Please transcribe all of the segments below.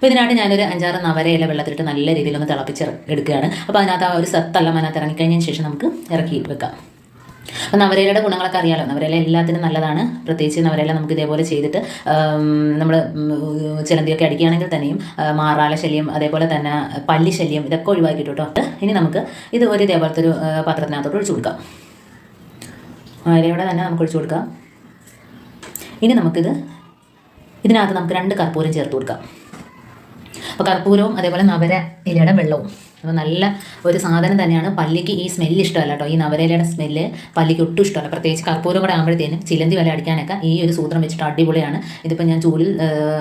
അപ്പോൾ ഇതിനായിട്ട് ഞാനൊരു അഞ്ചാറ് നവരയില വെള്ളത്തിലിട്ട് നല്ല രീതിയിൽ ഒന്ന് തിളപ്പിച്ച് എടുക്കുകയാണ്. അപ്പോൾ അതിനകത്ത് ആ ഒരു സത്തെല്ലാം അതിനകത്ത് ഇറങ്ങിക്കഴിഞ്ഞതിന് ശേഷം നമുക്ക് ഇറക്കി വെക്കാം. അപ്പോൾ നവരയിലയുടെ ഗുണങ്ങളൊക്കെ അറിയാലോ? നവരയില എല്ലാത്തിനും നല്ലതാണ്. പ്രത്യേകിച്ച് നവരയില നമുക്ക് ഇതേപോലെ ചെയ്തിട്ട് നമ്മൾ ചിലന്തിയൊക്കെ അടിക്കുകയാണെങ്കിൽ തന്നെയും മാറാല ശല്യം അതേപോലെ തന്നെ പല്ലി ശല്യം ഇതൊക്കെ ഒഴിവാക്കിയിട്ട് കേട്ടോ ഇനി നമുക്ക് ഇത് ഒരു ഇതേപോലത്തെ ഒരു പാത്രത്തിനകത്തോട്ട് ഒഴിച്ചു കൊടുക്കാം. നവരയുടെ തന്നെ നമുക്ക് ഒഴിച്ചു കൊടുക്കാം. ഇനി നമുക്കിത് ഇതിനകത്ത് നമുക്ക് രണ്ട് കർപ്പൂരം ചേർത്ത് കൊടുക്കാം. അപ്പോൾ കർപ്പൂരവും അതേപോലെ നവര ഇലയുടെ വെള്ളവും. അപ്പോൾ നല്ല ഒരു സാധനം തന്നെയാണ്. പല്ലിക്ക് ഈ സ്മെല്ല് ഇഷ്ടമല്ല കേട്ടോ ഈ നവരേലയുടെ സ്മെല്ല് പല്ലിക്ക് ഒട്ടും ഇഷ്ടമല്ല. പ്രത്യേകിച്ച് കർപ്പൂരം കൂടെ ആകുമ്പോഴത്തേനും ചിലന്തി വല അടിക്കാനൊക്കെ ഈ ഒരു സൂത്രം വെച്ചിട്ട് അടിപൊളിയാണ്. ഇതിപ്പോൾ ഞാൻ ചൂടിൽ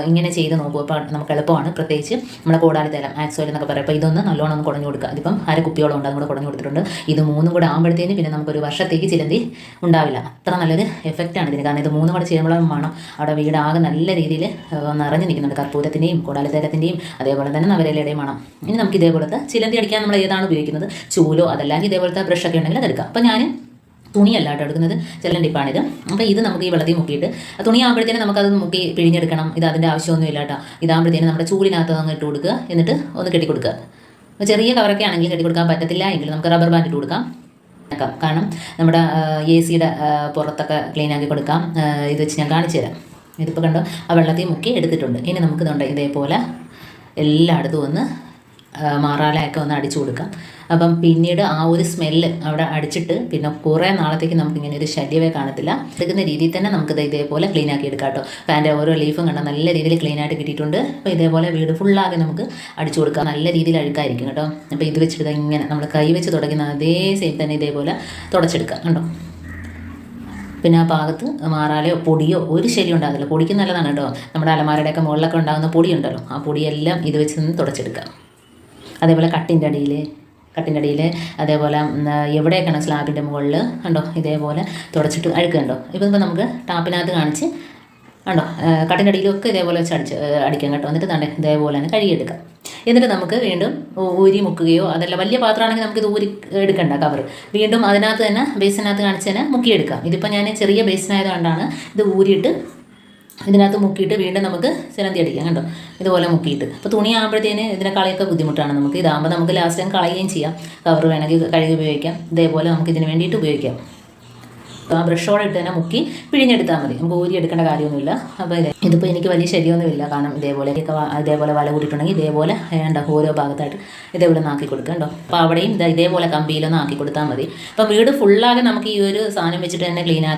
ഇങ്ങനെ ചെയ്ത് നോക്കും. അപ്പോൾ നമുക്ക് എളുപ്പമാണ്. പ്രത്യേകിച്ച് നമ്മുടെ കോടാലി തേലം ആക്സോയിൽ എന്നൊക്കെ പറയും. അപ്പോൾ ഇതൊന്ന് നല്ലോണം ഒന്ന് കുടഞ്ഞു കൊടുക്കുക. ഇതിപ്പം അര കുപ്പിയോളം ഉണ്ട്. അതുകൊണ്ട് കൂടെ കുടഞ്ഞു കൊടുത്തിട്ടുണ്ട്. ഇത് മൂന്നും കൂടെ ആകുമ്പോഴത്തേനും പിന്നെ നമുക്കൊരു വർഷത്തേക്ക് ചിലന്തി ഉണ്ടാവില്ല. അത്ര നല്ലൊരു എഫക്റ്റാണ് ഇതിന്. കാരണം ഇത് മൂന്നും കൂടെ ചെയ്യുമ്പോഴും വേണം അവിടെ വീടാകെ നല്ല രീതിയിൽ നിറഞ്ഞു നിൽക്കുന്നുണ്ട്. കർപ്പൂരത്തിന്റെയും കോടാലിത്തേരത്തിന്റെയും അതേപോലെ തന്നെ നവരേലയുടെയും മണം. ഇനി നമുക്ക് ഇതേപോലത്തെ ചിലന്തി അടിക്കാൻ നമ്മൾ ഏതാണ് ഉപയോഗിക്കുന്നത്? ചൂലോ അതല്ലെങ്കിൽ ഇതേപോലത്തെ ബ്രഷ് ഒക്കെ ഉണ്ടെങ്കിൽ അതെടുക്കാം. അപ്പോൾ ഞാൻ തുണിയല്ല കേട്ടോ എടുക്കുന്നത്. ചെല്ലൻ ടിപ്പാണിത് അപ്പോൾ ഇത് നമുക്ക് ഈ വെള്ളത്തിൽ മുക്കിയിട്ട് ആ തുണി ആകുമ്പോഴത്തേനും നമുക്കത് മുക്കി പിഴിഞ്ഞെടുക്കണം. ഇത് അതിന്റെ ആവശ്യമൊന്നുമില്ല കേട്ടോ. ഇതാകുമ്പോഴത്തേനും നമ്മുടെ ചൂലിനകത്ത് അങ്ങ് ഇട്ട് കൊടുക്കുക. എന്നിട്ട് ഒന്ന് കെട്ടി കൊടുക്കുക അപ്പോൾ ചെറിയ കവറൊക്കെ ആണെങ്കിൽ കെട്ടിക്കൊടുക്കാൻ പറ്റത്തില്ല. എങ്കിൽ നമുക്ക് റബ്ബർ ബാൻഡ് ഇട്ട് കൊടുക്കാം. കാരണം നമ്മുടെ എ സിയുടെ പുറത്തൊക്കെ ക്ലീൻ ആക്കി കൊടുക്കാം. ഇത് വെച്ച് ഞാൻ കാണിച്ചു തരാം. ഇതിപ്പോൾ കണ്ടോ? ആ വെള്ളത്തിൽ മുക്കി എടുത്തിട്ടുണ്ട്. ഇനി നമുക്ക് ഇതുണ്ട് ഇതേപോലെ എല്ലായിടത്തും ഒന്ന് മാറാലയൊക്കെ ഒന്ന് അടിച്ചു കൊടുക്കാം. അപ്പം പിന്നീട് ആ ഒരു സ്മെല്ല് അവിടെ അടിച്ചിട്ട് പിന്നെ കുറേ നാളത്തേക്ക് നമുക്ക് ഇങ്ങനെ ഒരു ശല്യമേ കാണത്തില്ല. എടുക്കുന്ന രീതിയിൽ തന്നെ നമുക്കിത് ഇതേപോലെ ക്ലീൻ ആക്കി എടുക്കാം കേട്ടോ. ഫാന്റെ ഓരോ ലീഫും കണ്ടാൽ നല്ല രീതിയിൽ ക്ലീൻ ആയിട്ട് കിട്ടിയിട്ടുണ്ട്. അപ്പോൾ ഇതേപോലെ വീട് ഫുള്ളാകെ നമുക്ക് അടിച്ചു കൊടുക്കാം. നല്ല രീതിയിൽ അഴുക്കായിരിക്കും കേട്ടോ. അപ്പോൾ ഇത് വെച്ചിട്ട് ഇങ്ങനെ നമ്മൾ കൈ വെച്ച് തുടങ്ങുന്ന അതേ സെയിം തന്നെ ഇതേപോലെ തുടച്ചെടുക്കാം കണ്ടോ. പിന്നെ ആ ഭാഗത്ത് മാറാലയോ പൊടിയോ ഒരു ശല്യം ഉണ്ടാകില്ല പൊടിക്ക് നല്ലതാണ് കേട്ടോ. നമ്മുടെ അലമാരയുടെയൊക്കെ മുകളിലൊക്കെ ഉണ്ടാകുന്ന പൊടിയുണ്ടല്ലോ. ആ പൊടിയെല്ലാം ഇത് വെച്ച് നിന്ന് തുടച്ചെടുക്കാം. അതേപോലെ കട്ടിന്റെ അടിയിൽ കട്ടിന്റെ അടിയിൽ അതേപോലെ എവിടെയൊക്കെയാണ് സ്ലാബിന്റെ മുകളിൽ കണ്ടോ? ഇതേപോലെ തുടച്ചിട്ട് അഴുക്ക് കണ്ടോ? ഇപ്പം ഇപ്പം നമുക്ക് ടാപ്പിനകത്ത് കാണിച്ച് കണ്ടോ? കട്ടിന്റെ അടിയിലൊക്കെ ഇതേപോലെ വെച്ച് അടിച്ച് അടിക്കാം കേട്ടോ. എന്നിട്ട് തന്നെ ഇതേപോലെ തന്നെ കഴുകിയെടുക്കാം. എന്നിട്ട് നമുക്ക് വീണ്ടും ഊരി മുക്കുകയോ അതല്ല വലിയ പാത്രമാണെങ്കിൽ നമുക്ക് ഇത് ഊരി എടുക്കണ്ട കവർ വീണ്ടും അതിനകത്ത് തന്നെ ബേസിനകത്ത് കാണിച്ച് തന്നെ മുക്കിയെടുക്കാം. ഇതിപ്പോൾ ഞാൻ ചെറിയ ബേസിനായതുകൊണ്ടാണ് ഇത് ഊരിയിട്ട് ഇതിനകത്ത് മുക്കിയിട്ട് വീണ്ടും നമുക്ക് ചിലന്തി അടിക്കാം കണ്ടോ? ഇതുപോലെ മുക്കിയിട്ട്. അപ്പോൾ തുണി ആകുമ്പോഴത്തേന് ഇതിനെ കളയൊക്കെ ബുദ്ധിമുട്ടാണ് നമുക്ക്. ഇതാകുമ്പോൾ നമുക്ക് ലാസ്റ്റ് ടൈം കളയുകയും ചെയ്യാം. കവർ വേണമെങ്കിൽ കഴുകി ഉപയോഗിക്കാം. ഇതേപോലെ നമുക്ക് ഇതിന് വേണ്ടിയിട്ട് ഉപയോഗിക്കാം. ആ ബ്രഷോടെ ഇട്ട് തന്നെ മുക്കി പിഴിഞ്ഞെടുത്താൽ മതി. നമുക്ക് ഊരി എടുക്കേണ്ട കാര്യമൊന്നുമില്ല. അപ്പോൾ ഇതേ ഇതിപ്പോൾ എനിക്ക് വലിയ ശരിയൊന്നുമില്ല. കാരണം ഇതേപോലെ ഒക്കെ വ- ഇതേപോലെ വല കൂട്ടിയിട്ടുണ്ടെങ്കിൽ ഇതേപോലെ വേണ്ട ഓരോ ഭാഗത്തായിട്ട് ഇതേപോലെ നാക്കി കൊടുക്കുക കേട്ടോ അപ്പോൾ അവിടെയും ഇതാ ഇതേപോലെ കമ്പിയിലൊന്ന് ആക്കി കൊടുത്താൽ മതി. അപ്പോൾ വീട് ഫുള്ളാകെ നമുക്ക് ഈ ഒരു സാധനം വെച്ചിട്ട് തന്നെ ക്ലീൻ